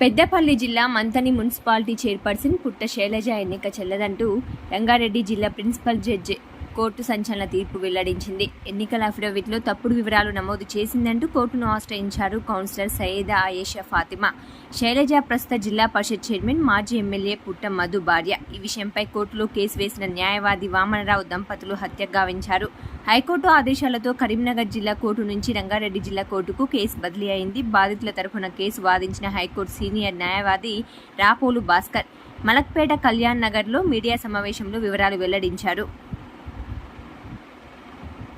పెద్దపల్లి జిల్లా Manthani municipality chairperson పుట్ట శైలజ ఎన్నిక చెల్లదంటూ రంగారెడ్డి జిల్లా ప్రిన్సిపల్ జడ్జి కోర్టు సంచలన తీర్పు వెల్లడించింది. ఎన్నికల అఫిడవిట్లో తప్పుడు వివరాలు నమోదు చేసిందంటూ కోర్టును ఆశ్రయించారు కౌన్సిలర్ సయ్యద ఆయేషా ఫాతిమా. శైలజ ప్రస్తుత జిల్లా పరిషత్ చైర్మన్ మాజీ ఎమ్మెల్యే పుట్ట మధు భార్య. ఈ విషయంపై కోర్టులో కేసు వేసిన న్యాయవాది వామనరావు దంపతులు హత్య గావించారు హైకోర్టు ఆదేశాలతో కరీంనగర్ జిల్లా కోర్టు నుంచి రంగారెడ్డి జిల్లా కోర్టుకు కేసు బదిలీ అయింది. బాధితుల తరఫున కేసు వాదించిన హైకోర్టు సీనియర్ న్యాయవాది రాపోలు భాస్కర్. మలక్పేట కళ్యాణ్ నగర్లో మీడియా సమావేశంలో వివరాలు వెల్లడించారు.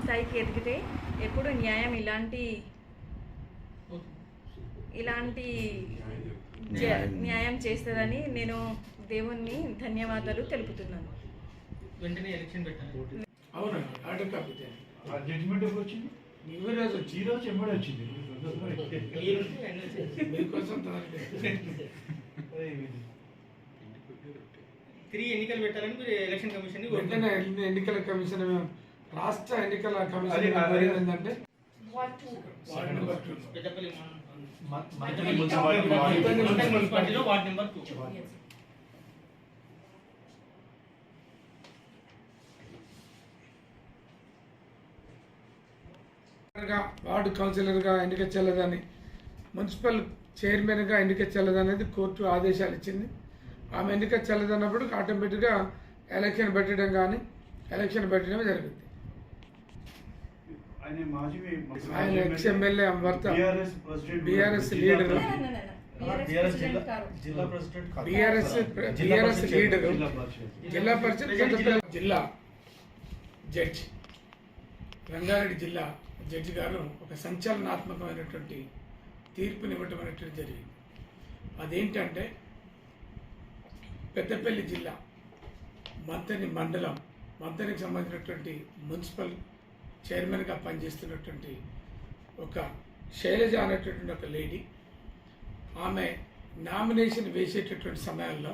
స్థాయికి ఎదిగితే ఎప్పుడు న్యాయం ఇలాంటి ఇలాంటి న్యాయం. చేస్తుందని నేను దేవుణ్ణి ధన్యవాదాలు తెలుపుతున్నాను. వెంటనే ఎలక్షన్ పెట్టాలి. అవునా? ఆర్డర్ కాపీ తేండి. ఆ జడ్జిమెంట్ ఎప్పుడు వచ్చింది? రోజు. మీకోసం ఎన్నికలు పెట్టాలని మీరు ఎలక్షన్ కమిషన్ వెంటనే ఎన్నికల కమిషన్ రాష్ట్ర ఎన్నికల కమిషన్ ఏంటంటే? వార్డు కౌన్సిలర్గా ఎన్నిక చెల్లదని మున్సిపల్ చైర్మన్గా ఎన్నిక చెల్లదనేది కోర్టు ఆదేశాలు ఇచ్చింది. ఆమె ఎన్నిక చెల్లదన్నప్పుడు ఆటోమేటిక్గా ఎలక్షన్ పెట్టడం కానీ ఎలక్షన్ పెట్టడమే జరుగుతుంది ఆయన మాజీ ఆయన ఎక్స్ ఎమ్మెల్యే భర్త BRS president BRS leader. BRS. BRS BRS leader. జిల్లా పరిషత్. జిల్లా జడ్జి రంగారెడ్డి జిల్లా జడ్జి గారు ఒక సంచలనాత్మకమైనటువంటి తీర్పునివ్వటం అనేటువంటి జరిగింది. అదేంటంటే పెద్దపల్లి జిల్లా మంతని మండలం మంతనికి సంబంధించినటువంటి మున్సిపల్ చైర్మన్గా పనిచేస్తున్నటువంటి ఒక శైలజ అనేటటువంటి ఒక లేడీ. ఆమె నామినేషన్ వేసేటటువంటి సమయాల్లో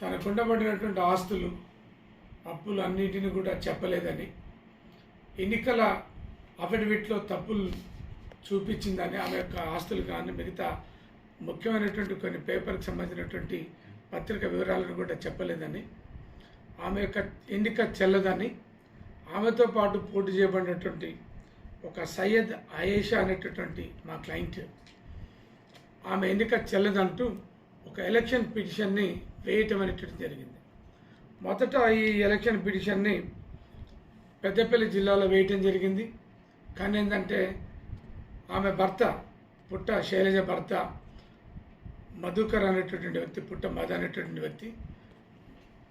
తనకు ఉండబడినటువంటి ఆస్తులు అప్పులు అన్నింటిని కూడా చెప్పలేదని ఎన్నికల అఫిడవిట్లో తప్పులు చూపించిందని ఆమె యొక్క ఆస్తులు కానీ మిగతా ముఖ్యమైనటువంటి కొన్ని పేపర్కి సంబంధించినటువంటి పత్రిక వివరాలను కూడా చెప్పలేదని ఆమె యొక్క ఎన్నిక చెల్లదని ఆమెతో పాటు పోటీ చేయబడినటువంటి ఒక సయ్యద్ ఆయేషా అనేటటువంటి మా క్లయింట్. ఆమె ఎన్నిక చెల్లదంటూ ఒక ఎలక్షన్ పిటిషన్ని వేయటం అనేటువంటి జరిగింది. మొదట ఈ ఎలక్షన్ పిటిషన్ని పెద్దపల్లి జిల్లాలో వేయటం జరిగింది. కానీ ఏంటంటే ఆమె భర్త పుట్ట శైలజ భర్త మధుకర్ అనేటటువంటి వ్యక్తి పుట్ట మధ అనేటటువంటి వ్యక్తి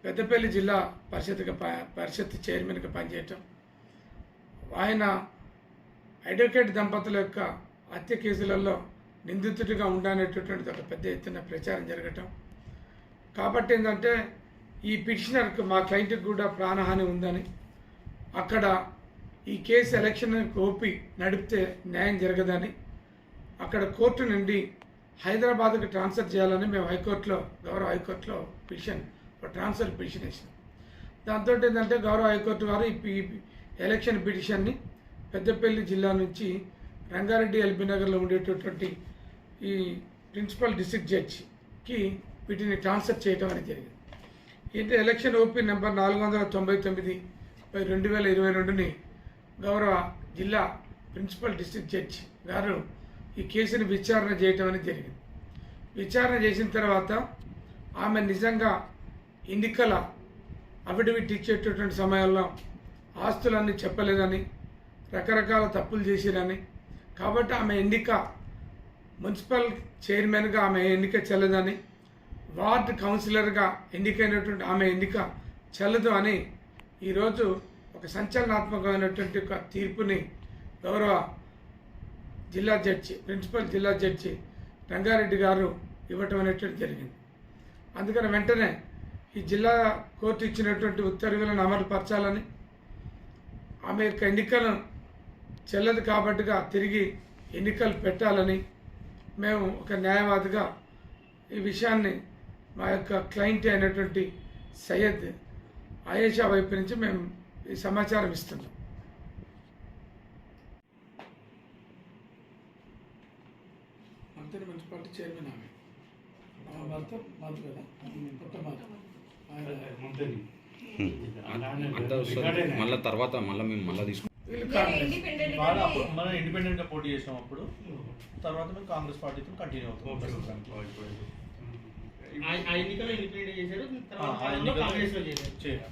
పెద్దపల్లి జిల్లా పరిషత్గా పరిషత్ చైర్మన్గా పనిచేయటం. ఆయన అడ్వకేట్ దంపతుల యొక్క హత్య కేసులలో నిందితుడిగా ఉండనేటటువంటిది ఒక పెద్ద ఎత్తున ప్రచారం జరగటం. కాబట్టి ఏంటంటే ఈ పిటిషనర్కు మా క్లయింట్కి కూడా ప్రాణహాని ఉందని అక్కడ ఈ కేసు ఎలక్షన్ కోపి నడిపితే న్యాయం జరగదని అక్కడ కోర్టు నుండి హైదరాబాద్కి ట్రాన్స్ఫర్ చేయాలని మేము హైకోర్టులో గౌరవ హైకోర్టులో పిటిషన్ ట్రాన్స్ఫర్ పిటిషన్ వేసింది. దాంతో ఏంటంటే గౌరవ హైకోర్టు వారు ఈ ఎలక్షన్ పిటిషన్ని పెద్దపల్లి జిల్లా నుంచి రంగారెడ్డి ఎల్బీ నగర్లో ఉండేటటువంటి ఈ ప్రిన్సిపల్ డిస్ట్రిక్ట్ జడ్జికి వీటిని ట్రాన్స్ఫర్ చేయడం అనేది జరిగింది. ఇంటి ఎలక్షన్ ఓపీ నెంబర్ నాలుగు వందల తొంభై తొమ్మిది బై రెండు వేల ఇరవై రెండుని గౌరవ జిల్లా ప్రిన్సిపల్ డిస్ట్రిక్ట్ జడ్జి గారు ఈ కేసుని విచారణ చేయటం అనేది జరిగింది. విచారణ చేసిన తర్వాత ఆమె నిజంగా ఎన్నికల అఫిడవిట్ ఇచ్చేటటువంటి సమయంలో ఆస్తులన్నీ చెప్పలేదని రకరకాల తప్పులు చేసిరని. కాబట్టి ఆమె ఎన్నిక మున్సిపల్ చైర్మన్గా ఆమె ఎన్నిక చెల్లదని వార్డ్ కౌన్సిలర్గా ఎన్నికైనటువంటి ఆమె ఎన్నిక చెల్లదు అని ఈరోజు ఒక సంచలనాత్మకమైనటువంటి ఒక తీర్పుని గౌరవ జిల్లా జడ్జి ప్రిన్సిపల్ జిల్లా జడ్జి రంగారెడ్డి గారు ఇవ్వటం అనేటువంటి జరిగింది. అందుకని వెంటనే ఈ జిల్లా కోర్టు ఇచ్చినటువంటి ఉత్తర్వులను అమలుపరచాలని ఆమె యొక్క ఎన్నికలను చెల్లదు కాబట్టిగా తిరిగి ఎన్నికలు పెట్టాలని మేము ఒక న్యాయవాదిగా ఈ విషయాన్ని మా యొక్క క్లయింట్ అయినటువంటి సయ్యద్ ఆయేషా వైపు నుంచి మేము ఈ సమాచారం ఇస్తున్నాం. మంత్రి మున్సిపాలిటీ చైర్మన్ ఆమె. భర్త మధు కదా? అంతా వస్తుంది మళ్ళీ తర్వాత మళ్ళీ మేము మళ్ళీ తీసుకుంటాం మనం ఇండిపెండెంట్గా పోటీ చేసినాం అప్పుడు. తర్వాత మేము కాంగ్రెస్ పార్టీతో కంటిన్యూ అవుతాం. ఆ- ఇండిపెండెంట్ చేశారు తర్వాత కాంగ్రెస్లో చేశారు.